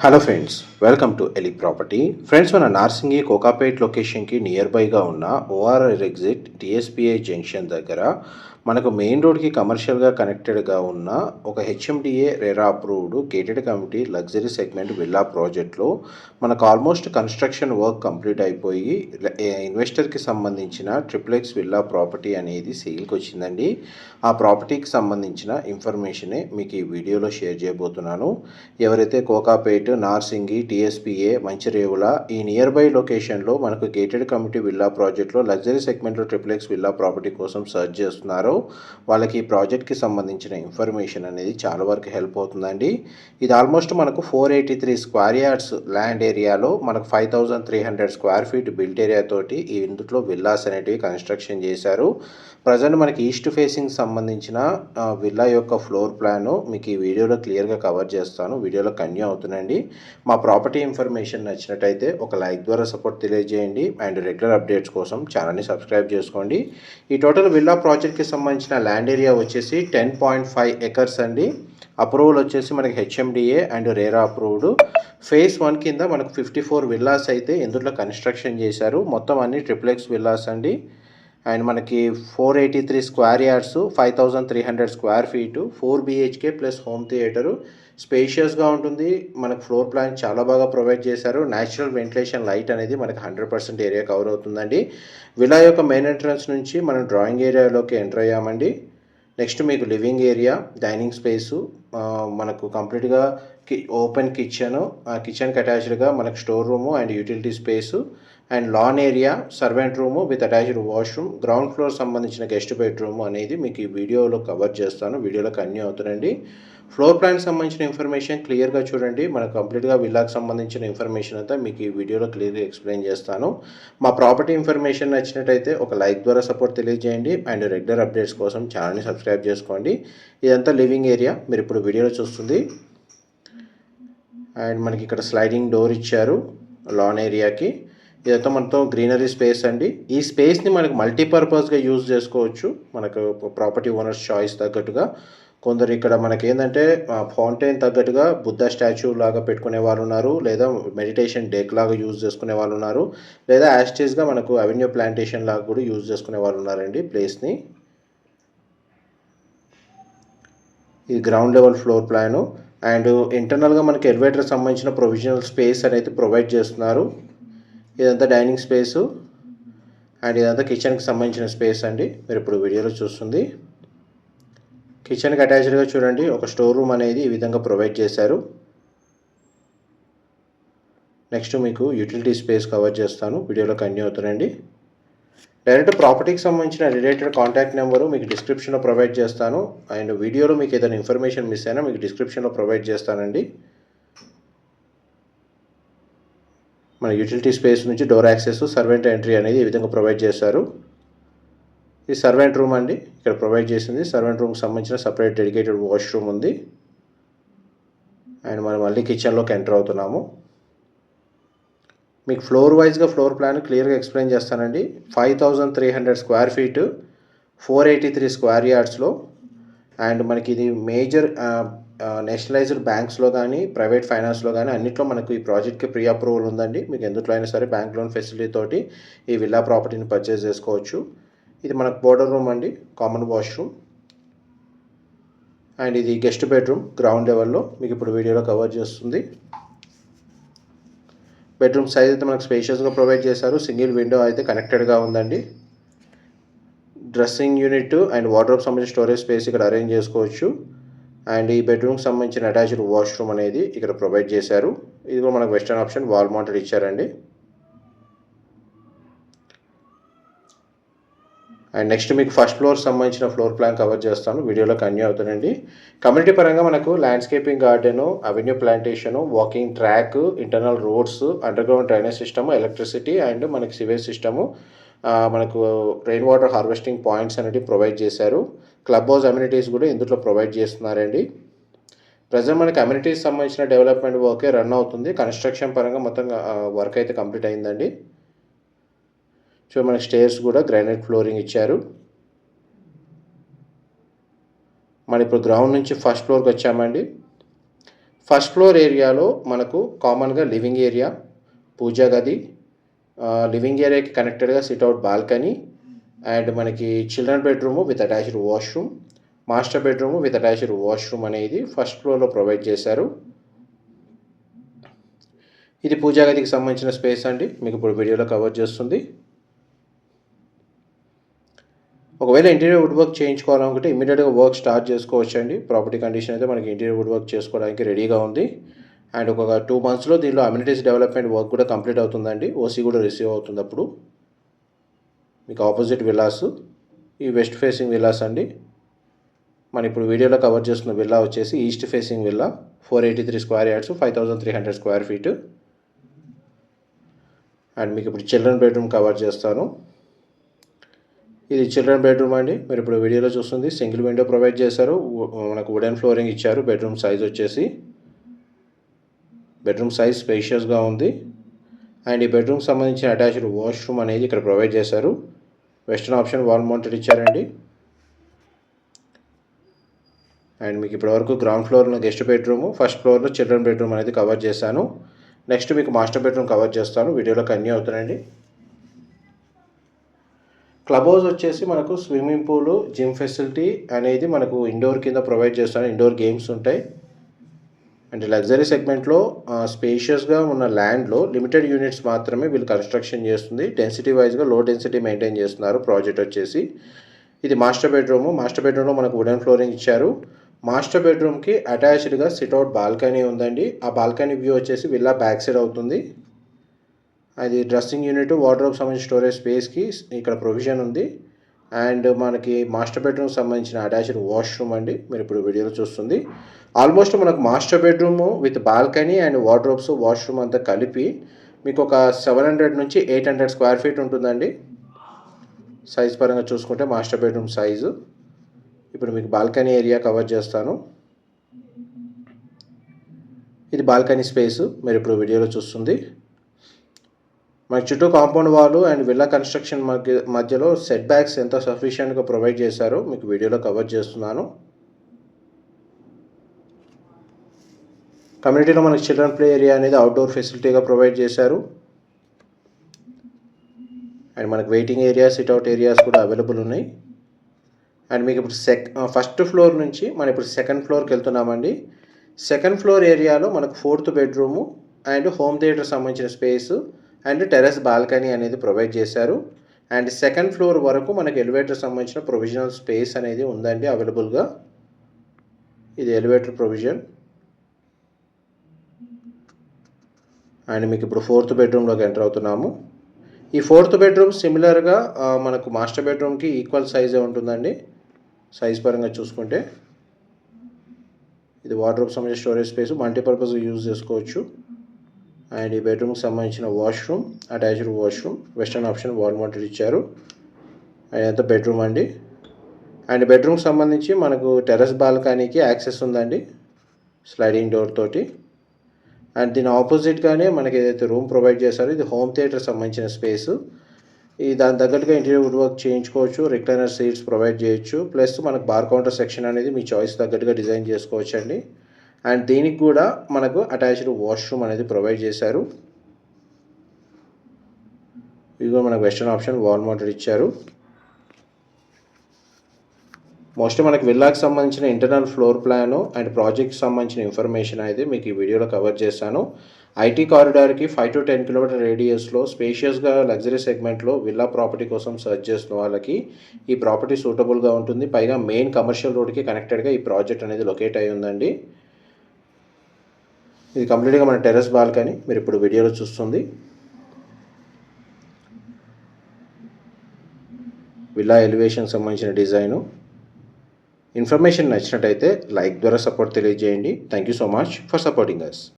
Hello friends welcome to ఎలి property friends మన నార్సింగి కోకాపేట్ లొకేషన్కి నియర్ బైగా ఉన్న ఓఆర్ఆర్ ఎగ్జిట్ డిఎస్పిఐ జంక్షన్ దగ్గర మనకు మెయిన్ రోడ్కి కమర్షియల్గా కనెక్టెడ్గా ఉన్న ఒక HMDA RERA approved gated community luxury segment villa ప్రాజెక్ట్లో మనకు ఆల్మోస్ట్ కన్స్ట్రక్షన్ వర్క్ కంప్లీట్ అయిపోయి ఇన్వెస్టర్కి సంబంధించిన ట్రిప్లెక్స్ విల్లా ప్రాపర్టీ అనేది సేల్కి వచ్చిందండి. ఆ ప్రాపర్టీకి సంబంధించిన ఇన్ఫర్మేషనే మీకు ఈ వీడియోలో షేర్ చేయబోతున్నాను. ఎవరైతే కోకాపేట్ నార్సింగి టీఎస్పిఏ మంచిరేవుల ఈ నియర్ బై లొకేషన్లో మనకు గేటెడ్ కమిటీ విల్లా ప్రాజెక్ట్లో లగ్జరీ సెగ్మెంట్లో ట్రిప్లెక్స్ విల్లా ప్రాపర్టీ కోసం సర్చ్ చేస్తున్నారో వాళ్ళకి ఈ ప్రాజెక్ట్కి సంబంధించిన ఇన్ఫర్మేషన్ అనేది చాలా వరకు హెల్ప్ అవుతుందండి. ఇది ఆల్మోస్ట్ మనకు four eighty three square yards land ఏరియాలో మనకు five thousand three hundred square feet built area తోటి ఈ ఇందులో విల్లాస్ అనేటివి కన్స్ట్రక్షన్ చేశారు. ప్రజెంట్ మనకి ఈస్ట్ ఫేసింగ్ సంబంధించిన విల్లా యొక్క ఫ్లోర్ ప్లాన్ మీకు ఈ వీడియోలో క్లియర్గా కవర్ చేస్తాను. వీడియోలో కన్యూ అవుతుందండి. మా ప్రాపర్టీ ఇన్ఫర్మేషన్ నచ్చినట్టయితే ఒక లైక్ ద్వారా సపోర్ట్ తెలియజేయండి. అండ్ రెగ్యులర్ అప్డేట్స్ కోసం ఛానల్ని సబ్స్క్రైబ్ చేసుకోండి. ఈ టోటల్ విల్లా ప్రాజెక్ట్కి సంబంధించిన ల్యాండ్ ఏరియా వచ్చేసి టెన్ పాయింట్ ఫైవ్ ఎకర్స్ అండి. అప్రూవల్ వచ్చేసి మనకి HMDA and RERA approved phase one కింద మనకు ఫిఫ్టీ ఫోర్ విల్లాస్ అయితే ఇందులో కన్స్ట్రక్షన్ చేశారు. మొత్తం అన్ని ట్రిప్లెక్స్ విల్లాస్ అండి. అండ్ మనకి four eighty three square yards five thousand three hundred square feet four BHK plus home theatre స్పేషియస్గా ఉంటుంది. మనకు ఫ్లోర్ ప్లాన్ చాలా బాగా ప్రొవైడ్ చేశారు. న్యాచురల్ వెంటిలేషన్ లైట్ అనేది మనకు హండ్రెడ్ పర్సెంట్ ఏరియా కవర్ అవుతుందండి. విలా యొక్క మెయిన్ ఎంట్రన్స్ నుంచి మనం డ్రాయింగ్ ఏరియాలోకి ఎంటర్ అయ్యామండి. నెక్స్ట్ మీకు లివింగ్ ఏరియా డైనింగ్ స్పేసు మనకు కంప్లీట్గా కి ఓపెన్ కిచెన్ ఆ కిచెన్కి అటాచ్డ్గా మనకు store room and utility space and lawn area servant room with attached washroom ground floor సంబంధించిన గెస్ట్ బెడ్రూమ్ అనేది మీకు ఈ వీడియోలో కవర్ చేస్తాను. వీడియోలో కన్యూ అవుతుందండి ఫ్లోర్ ప్లాన్ సంబంధించిన ఇన్ఫర్మేషన్ క్లియర్గా చూడండి. మనకు కంప్లీట్గా విల్లాకి సంబంధించిన ఇన్ఫర్మేషన్ అంతా మీకు ఈ వీడియోలో క్లియర్గా ఎక్స్ప్లెయిన్ చేస్తాను. మా ప్రాపర్టీ ఇన్ఫర్మేషన్ నచ్చినట్టయితే ఒక లైక్ ద్వారా సపోర్ట్ తెలియజేయండి. అండ్ రెగ్యులర్ అప్డేట్స్ కోసం ఛానల్ని సబ్స్క్రైబ్ చేసుకోండి. ఇదంతా లివింగ్ ఏరియా మీరు ఇప్పుడు వీడియోలో చూస్తుంది. అండ్ మనకి ఇక్కడ స్లైడింగ్ డోర్ ఇచ్చారు లాన్ ఏరియాకి ఇదంతా మనతో గ్రీనరీ స్పేస్ అండి. ఈ స్పేస్ని మనకు మల్టీపర్పస్గా యూజ్ చేసుకోవచ్చు. మనకు ప్రాపర్టీ ఓనర్స్ చాయిస్ తగ్గట్టుగా. కొందరు ఇక్కడ మనకి ఏంటంటే ఫౌంటైన్ తగ్గట్టుగా బుద్ధ స్టాచ్యూ లాగా పెట్టుకునే వాళ్ళు ఉన్నారు లేదా మెడిటేషన్ డెక్ లాగా యూజ్ చేసుకునే వాళ్ళు ఉన్నారు లేదా యాస్టేజ్గా మనకు అవెన్యూ ప్లాంటేషన్ లాగా కూడా యూజ్ చేసుకునే వాళ్ళు ఉన్నారండి ప్లేస్ని. ఇది ground level floor plan. And ఇంటర్నల్గా మనకి ఎలివేటర్ సంబంధించిన ప్రొవిజనల్ స్పేస్ అనేది ప్రొవైడ్ చేస్తున్నారు. ఇదంతా డైనింగ్ స్పేసు. అండ్ ఇదంతా కిచెన్కి సంబంధించిన స్పేస్ అండి. మీరు ఇప్పుడు వీడియోలో చూస్తుంది. కిచెన్కి అటాచ్డ్గా చూడండి. ఒక స్టోర్ రూమ్ అనేది ఈ విధంగా ప్రొవైడ్ చేశారు. నెక్స్ట్ మీకు యూటిలిటీ స్పేస్ కవర్ చేస్తాను. వీడియోలో కంటిన్యూ అవుతానండి డైరెక్ట్ ప్రాపర్టీకి సంబంధించిన రిలేటెడ్ కాంటాక్ట్ నెంబరు మీకు డిస్క్రిప్షన్లో ప్రొవైడ్ చేస్తాను. అండ్ వీడియోలో మీకు ఏదైనా ఇన్ఫర్మేషన్ మిస్ అయినా మీకు డిస్క్రిప్షన్లో ప్రొవైడ్ చేస్తానండి. మన యూటిలిటీ స్పేస్ నుంచి డోర్ యాక్సెస్ సర్వెంట్ ఎంట్రీ అనేది ఈ విధంగా ప్రొవైడ్ చేశారు. ఇది సర్వెంట్ రూమ్ అండి. ఇక్కడ ప్రొవైడ్ చేసింది. సర్వెంట్ రూమ్కి సంబంధించిన సపరేట్ డెడికేటెడ్ వాష్రూమ్ ఉంది. అండ్ మనం మళ్ళీ కిచెన్లోకి ఎంటర్ అవుతున్నాము. మీకు ఫ్లోర్ వైజ్గా ఫ్లోర్ ప్లాన్ క్లియర్గా ఎక్స్ప్లెయిన్ చేస్తానండి. Five thousand three hundred square feet four eighty three square యార్డ్స్లో. And మనకి ఇది మేజర్ నేషనలైజ్డ్ బ్యాంక్స్లో కానీ ప్రైవేట్ ఫైనాన్స్లో కానీ అన్నిట్లో మనకు ఈ ప్రాజెక్ట్కి ప్రీ అప్రూవల్ ఉందండి. మీకు ఎందుట్లో అయినా సరే బ్యాంక్ లోన్ ఫెసిలిటీ తోటి ఈ విల్లా ప్రాపర్టీని పర్చేస్ చేసుకోవచ్చు. ఇది మనకు బోర్డర్ రూమ్ అండి కామన్ వాష్రూమ్. అండ్ ఇది గెస్ట్ బెడ్రూమ్ గ్రౌండ్ లెవెల్లో మీకు ఇప్పుడు వీడియోలో కవర్ చేస్తుంది. బెడ్రూమ్ సైజ్ అయితే మనకు స్పేషియస్గా ప్రొవైడ్ చేశారు. సింగిల్ విండో అయితే కనెక్టెడ్గా ఉందండి. డ్రెస్సింగ్ యూనిట్ అండ్ వార్డ్రోబ్ సంబంధించిన స్టోరేజ్ స్పేస్ ఇక్కడ అరేంజ్ చేసుకోవచ్చు. అండ్ ఈ బెడ్రూమ్కి సంబంధించిన అటాచ్డ్ వాష్రూమ్ అనేది ఇక్కడ ప్రొవైడ్ చేశారు. ఇది కూడా మనకు వెస్టర్న్ ఆప్షన్ వాల్ మౌంటెడ్ ఇచ్చారండి. అండ్ నెక్స్ట్ మీకు ఫస్ట్ ఫ్లోర్ సంబంధించిన ఫ్లోర్ ప్లాన్ కవర్ చేస్తాను. వీడియోలో కన్యూ అవుతుందండి కమ్యూనిటీ పరంగా మనకు landscaping garden avenue plantation walking track internal roads underground drainage system electricity and మనకి సివేజ్ సిస్టము మనకు రెయిన్ వాటర్ హార్వెస్టింగ్ పాయింట్స్ అనేవి ప్రొవైడ్ చేశారు. క్లబ్ హౌస్ అమ్యూనిటీస్ కూడా ఇందులో ప్రొవైడ్ చేస్తున్నారండి. ప్రజెంట్ మనకి అమ్యూనిటీస్ సంబంధించిన డెవలప్మెంట్ వర్కే రన్ అవుతుంది. కన్స్ట్రక్షన్ పరంగా మొత్తం వర్క్ అయితే కంప్లీట్ అయిందండి. సో మనకి స్టేర్స్ కూడా గ్రానైట్ ఫ్లోరింగ్ ఇచ్చారు. మన ఇప్పుడు గ్రౌండ్ నుంచి ఫస్ట్ ఫ్లోర్కి వచ్చామండి. ఫస్ట్ ఫ్లోర్ ఏరియాలో మనకు కామన్గా లివింగ్ ఏరియా పూజా గది లివింగ్ ఏరియాకి కనెక్టెడ్గా సిట్అవుట్ బాల్కనీ అండ్ మనకి children bedroom with attached washroom master bedroom with attached washroom అనేది ఫస్ట్ ఫ్లోర్లో ప్రొవైడ్ చేశారు. ఇది పూజా గదికి సంబంధించిన స్పేస్ అండి. మీకు ఇప్పుడు వీడియోలో కవర్ చేస్తుంది. ఒకవేళ ఇంటీరియర్ వుడ్ వర్క్ చేయించుకోవాలనుకుంటే ఇమీడియట్గా వర్క్ స్టార్ట్ చేసుకోవచ్చు అండి ప్రాపర్టీ కండిషన్ అయితే మనకి ఇంటీరియర్ వుడ్ వర్క్ చేసుకోవడానికి రెడీగా ఉంది. అండ్ ఒక టూ మంత్స్లో దీనిలో అమ్యూనిటీస్ డెవలప్మెంట్ వర్క్ కూడా కంప్లీట్ అవుతుందండి. ఓసీ కూడా రిసీవ్ అవుతుంది అప్పుడు. మీకు ఆపోజిట్ విల్లాస్ ఈ వెస్ట్ ఫేసింగ్ విల్లాస్ అండి. మనం ఇప్పుడు వీడియోలో కవర్ చేస్తున్న విల్లా వచ్చేసి east facing villa four eighty three square yards five thousand three hundred square feet and మీకు ఇప్పుడు చిల్డ్రన్ బెడ్రూమ్ కవర్ చేస్తాను. ఇది చిల్డ్రన్ బెడ్రూమ్ అండి. మీరు ఇప్పుడు వీడియోలో చూస్తుంది. సింగిల్ విండో ప్రొవైడ్ చేశారు. మనకు వుడెన్ ఫ్లోరింగ్ ఇచ్చారు. బెడ్రూమ్ సైజ్ వచ్చేసి బెడ్రూమ్ సైజ్ స్పేషియస్గా ఉంది. అండ్ ఈ బెడ్రూమ్ సంబంధించిన అటాచ్డ్ వాష్రూమ్ అనేది ఇక్కడ ప్రొవైడ్ చేశారు. వెస్టర్న్ ఆప్షన్ వాల్ మౌంటెడ్ ఇచ్చారండి. అండ్ మీకు ఇప్పటివరకు గ్రౌండ్ ఫ్లోర్లో గెస్ట్ బెడ్రూమ్ ఫస్ట్ ఫ్లోర్లో చిల్డ్రన్ బెడ్రూమ్ అనేది కవర్ చేశాను. నెక్స్ట్ మీకు మాస్టర్ బెడ్రూమ్ కవర్ చేస్తాను. వీడియోలో కన్యూ అవుతానండి క్లబ్ హౌస్ వచ్చేసి మనకు స్విమ్మింగ్ పూల్ జిమ్ ఫెసిలిటీ అనేది మనకు ఇండోర్ కింద ప్రొవైడ్ చేస్తాను ఇండోర్ గేమ్స్ ఉంటాయి. అండ్ లగ్జరీ సెగ్మెంట్లో స్పేషియస్గా ఉన్న ల్యాండ్లో లిమిటెడ్ యూనిట్స్ మాత్రమే వీళ్ళు కన్స్ట్రక్షన్ చేస్తుంది. డెన్సిటీ వైజ్గా లో డెన్సిటీ మెయింటైన్ చేస్తున్నారు ప్రాజెక్ట్ వచ్చేసి. ఇది మాస్టర్ బెడ్రూమ్ మాస్టర్ బెడ్రూమ్లో మనకు వుడెన్ ఫ్లోరింగ్ ఇచ్చారు. మాస్టర్ బెడ్రూమ్కి అటాచ్డ్గా సిట్అవుట్ బాల్కనీ ఉందండి. ఆ బాల్కనీ వ్యూ వచ్చేసి విల్లా బ్యాక్ సైడ్ అవుతుంది. అది డ్రెస్సింగ్ యూనిట్ వార్డ్రోబ్ సంబంధించిన స్టోరేజ్ స్పేస్కి ఇక్కడ ప్రొవిజన్ ఉంది. అండ్ మనకి మాస్టర్ బెడ్రూమ్కి సంబంధించిన అటాచ్డ్ వాష్రూమ్ అండి. మీరు ఇప్పుడు వీడియోలో చూస్తుంది. ఆల్మోస్ట్ మనకు master bedroom with balcony and wardrobes washroom అంతా కలిపి మీకు ఒక సెవెన్ హండ్రెడ్ నుంచి ఎయిట్ హండ్రెడ్ స్క్వేర్ ఫీట్ ఉంటుందండి. సైజ్ పరంగా చూసుకుంటే మాస్టర్ బెడ్రూమ్ సైజు. ఇప్పుడు మీకు బాల్కనీ ఏరియా కవర్ చేస్తాను. ఇది బాల్కనీ స్పేస్. మీరు ఇప్పుడు వీడియోలో చూస్తుంది. మనకి చుట్టూ compound wall and villa construction మధ్య మధ్యలో సెట్ బ్యాక్స్ ఎంత సఫిషియెంట్గా ప్రొవైడ్ చేశారో మీకు వీడియోలో కవర్ చేస్తున్నాను. కమ్యూనిటీలో మనకి చిల్డ్రన్ ప్లే ఏరియా అనేది అవుట్డోర్ ఫెసిలిటీగా ప్రొవైడ్ చేశారు. అండ్ మనకు waiting area sit out areas కూడా అవైలబుల్ ఉన్నాయి. అండ్ మీకు ఇప్పుడు సెక్ ఫస్ట్ ఫ్లోర్ నుంచి మనం ఇప్పుడు సెకండ్ ఫ్లోర్కి వెళ్తున్నామండి. సెకండ్ ఫ్లోర్ ఏరియాలో మనకు fourth bedroom and home theatre సంబంధించిన స్పేస్ అండ్ టెర్రస్ బాల్కనీ అనేది ప్రొవైడ్ చేశారు. అండ్ సెకండ్ ఫ్లోర్ వరకు మనకి ఎలివేటర్ సంబంధించిన ప్రొవిజనల్ స్పేస్ అనేది ఉందండి అవైలబుల్గా. ఇది ఎలివేటర్ ప్రొవిజన్. అండ్ మీకు ఇప్పుడు ఫోర్త్ బెడ్రూమ్లోకి ఎంటర్ అవుతున్నాము. ఈ ఫోర్త్ బెడ్రూమ్ సిమిలర్గా మనకు మాస్టర్ బెడ్రూమ్కి ఈక్వల్ సైజే ఉంటుందండి. సైజ్ పరంగా చూసుకుంటే. ఇది వాటర్ సంబంధించిన స్టోరేజ్ స్పేస్ మల్టీపర్పస్ యూజ్ చేసుకోవచ్చు. అండ్ ఈ బెడ్రూమ్కి సంబంధించిన washroom attached washroom western option wall mounted ఇచ్చారు. అదంతా బెడ్రూమ్ అండి? అండ్ బెడ్రూమ్కి సంబంధించి మనకు టెర్రస్ బాల్కనీకి యాక్సెస్ ఉందండి స్లైడింగ్ డోర్ తోటి. అండ్ దీని ఆపోజిట్గానే మనకి ఏదైతే రూమ్ ప్రొవైడ్ చేశారో ఇది హోమ్ థియేటర్ సంబంధించిన స్పేస్. ఈ దాని తగ్గట్టుగా ఇంటీరియర్ వుడ్ వర్క్ చేయించుకోవచ్చు రిక్లైనర్ సీట్స్ ప్రొవైడ్ చేయొచ్చు ప్లస్ మనకు బార్ కౌంటర్ సెక్షన్ అనేది మీ చాయిస్ తగ్గట్టుగా డిజైన్ చేసుకోవచ్చు అండి అండ్ దీనికి కూడా మనకు అటాచ్డ్ వాష్రూమ్ అనేది ప్రొవైడ్ చేశారు. ఇదిగో మనకు వెస్టర్న్ ఆప్షన్ వాల్ మౌంటెడ్ ఇచ్చారు. మోస్ట్లీ మనకి విల్లాకి సంబంధించిన ఇంటర్నల్ ఫ్లోర్ ప్లాను అండ్ ప్రాజెక్ట్కి సంబంధించిన ఇన్ఫర్మేషన్ అయితే మీకు ఈ వీడియోలో కవర్ చేశాను. ఐటీ కారిడార్కి ఫైవ్ టు టెన్ కిలోమీటర్ రేడియస్లో స్పేషియస్గా లగ్జరీ సెగ్మెంట్లో విల్లా ప్రాపర్టీ కోసం సెర్చ్ చేసిన వాళ్ళకి ఈ ప్రాపర్టీ సూటబుల్గా ఉంటుంది. పైగా మెయిన్ కమర్షియల్ రోడ్కి కనెక్టెడ్గా ఈ ప్రాజెక్ట్ అనేది లొకేట్ అయి ఉందండి. ఇది కంప్లీట్గా మన టెర్రస్ బాల్కనీ మీరు ఇప్పుడు వీడియోలో చూస్తుంది. విలా ఎలివేషన్ సంబంధించిన డిజైను. ఇన్ఫర్మేషన్ నచ్చినట్టయితే లైక్ ద్వారా సపోర్ట్ తెలియజేయండి. Thank you so much for supporting us